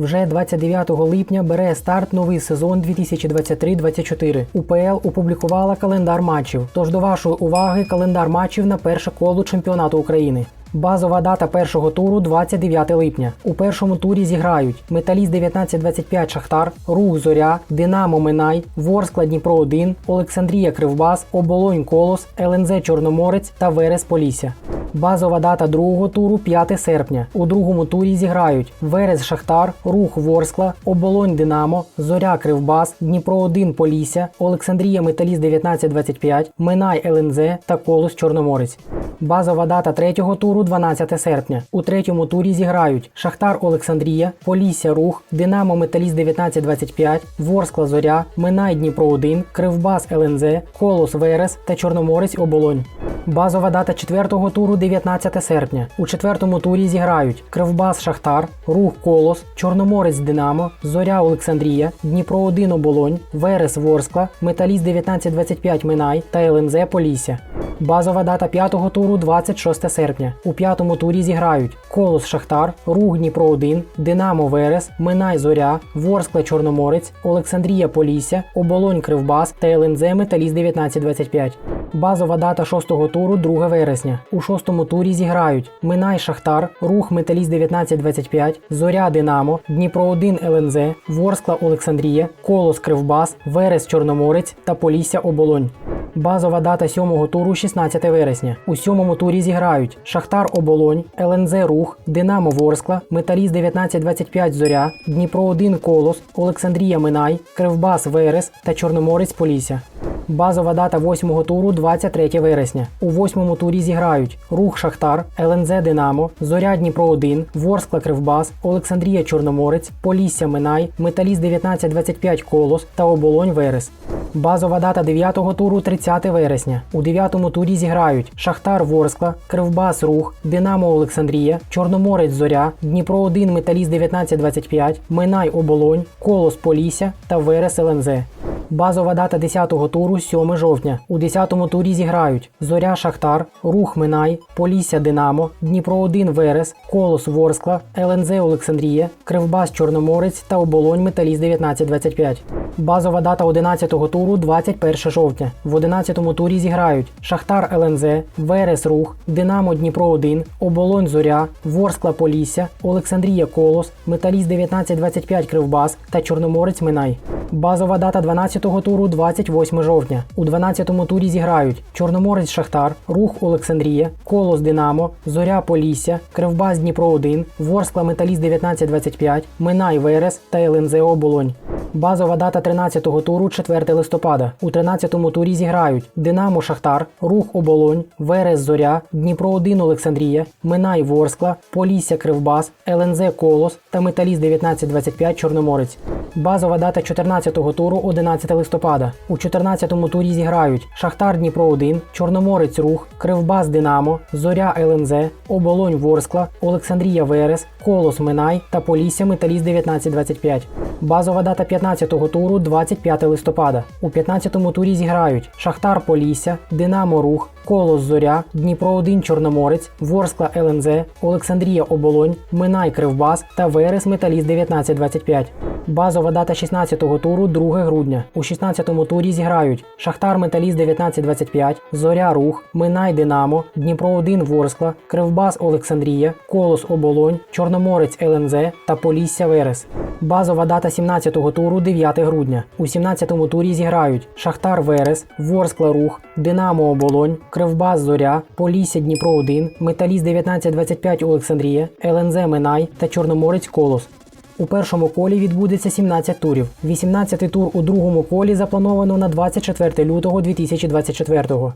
Вже 29 липня бере старт новий сезон 2023-24. УПЛ опублікувала календар матчів. Тож до вашої уваги календар матчів на перше коло чемпіонату України. Базова дата першого туру 29 липня. У першому турі зіграють Металіст 1925 Шахтар, Рух Зоря, Динамо Минай, Ворскла Дніпро 1, Олександрія Кривбас, Оболонь Колос, ЛНЗ Чорноморець та Верес Полісся. Базова дата другого туру 5 серпня. У другому турі зіграють Верес Шахтар, Рух Ворскла, Оболонь Динамо, Зоря Кривбас, Дніпро 1 Полісся, Олександрія Металіст 1925, Минай ЛНЗ та Колос Чорноморець. Базова дата третього туру 12 серпня. У третьому турі зіграють Шахтар Олександрія, Полісся Рух, Динамо Металіст 1925, Ворскла Зоря, Минай Дніпро 1, Кривбас ЛНЗ, Колос Верес та Чорноморець Оболонь. Базова дата четвертого туру 19 серпня. У четвертому турі зіграють Кривбас Шахтар, Рух Колос, Чорноморець Динамо, Зоря Олександрія, Дніпро 1 Оболонь, Верес Ворскла, Металіст 1925 Минай та ЛНЗ Полісся. Базова дата п'ятого туру 26 серпня. У п'ятому турі зіграють Колос Шахтар, Рух Дніпро 1, Динамо Верес, Минай Зоря, Ворскла Чорноморець, Олександрія Полісся, Оболонь Кривбас та ЛНЗ Металіст 1925. Базова дата шостого туру 2 вересня. У шостому турі зіграють Минай Шахтар, Рух Металіст 1925, Зоря Динамо, Дніпро 1 ЛНЗ, Ворскла Олександрія, Колос Кривбас, Верес Чорноморець та Полісся Оболонь. Базова дата сьомого туру 16 вересня. У сьомому турі зіграють Шахтар Оболонь, ЛНЗ Рух, Динамо Ворскла, Металіст 1925 Зоря, Дніпро 1 Колос, Олександрія Минай, Кривбас Верес та Чорноморець Полісся. Базова дата восьмого туру 23 вересня. У восьмому турі зіграють Рух Шахтар, ЛНЗ Динамо, Зоря Дніпро 1, Ворскла Кривбас, Олександрія Чорноморець, Полісся Минай, Металіст 1925 Колос та Оболонь Верес. Базова дата 9-го туру 30 вересня. У 9-му турі зіграють Шахтар Ворскла, Кривбас Рух, Динамо Олександрія, Чорноморець Зоря, Дніпро 1 Металіст 1925, Минай Оболонь, Колос Полісся та Верес ЛНЗ. Базова дата 10-го туру 7 жовтня. У 10-му турі зіграють Зоря Шахтар, Рух Минай, Полісся Динамо, Дніпро 1 Верес, Колос Ворскла, ЛНЗ Олександрія, Кривбас Чорноморець та Оболонь Металіст 1925. Базова дата 11-го туру 21 жовтня. В 11-му турі зіграють Шахтар ЛНЗ, Верес Рух, Динамо Дніпро 1, Оболонь Зоря, Ворскла Полісся, Олександрія Колос, Металіст 1925 Кривбас та Чорноморець Минай. Базова дата 12-го туру 28 жовтня. У 12-му турі зіграють Чорноморець Шахтар, Рух Олександрія, Колос Динамо, Зоря Полісся, Кривбас Дніпро 1, Ворскла Металіст 1925, Минай Верес та ЛНЗ Оболонь. Базова дата 13-го туру 4 листопада. У 13-му турі зіграють Динамо Шахтар, Рух Оболонь, Верес Зоря, Дніпро 1 Олександрія, Минай Ворскла, Полісся Кривбас, ЛНЗ Колос та Металіст 1925 Чорноморець. Базова дата 14-го туру 11 листопада. У 14-му турі зіграють Шахтар Дніпро 1, Чорноморець Рух, Кривбас Динамо, Зоря ЛНЗ, Оболонь Ворскла, Олександрія Верес, Колос Минай та Полісся Металіст 1925. Базова дата 15-го туру 25 листопада. У 15-му турі зіграють Шахтар Полісся, Динамо Рух, Колос Зоря, Дніпро 1 Чорноморець, Ворскла ЛНЗ, Олександрія Оболонь, Минай Кривбас та Верес Металіст 1925. Базова дата 16-го туру 2 грудня. У 16-му турі зіграють Шахтар Металіст 1925, Зоря Рух, Минай Динамо, Дніпро 1 Ворскла, Кривбас Олександрія, Колос Оболонь, Чорноморець ЛНЗ та Полісся Верес. Базова дата 17-го туру 9 грудня. У 17-му турі зіграють Шахтар Верес, Ворскла Рух, Динамо Оболонь, Кривбас Зоря, Полісся Дніпро 1, Металіст 1925 Олександрія, ЛНЗ Минай та Чорноморець Колос. У першому колі відбудеться 17 турів. 18-й тур у другому колі заплановано на 24 лютого 2024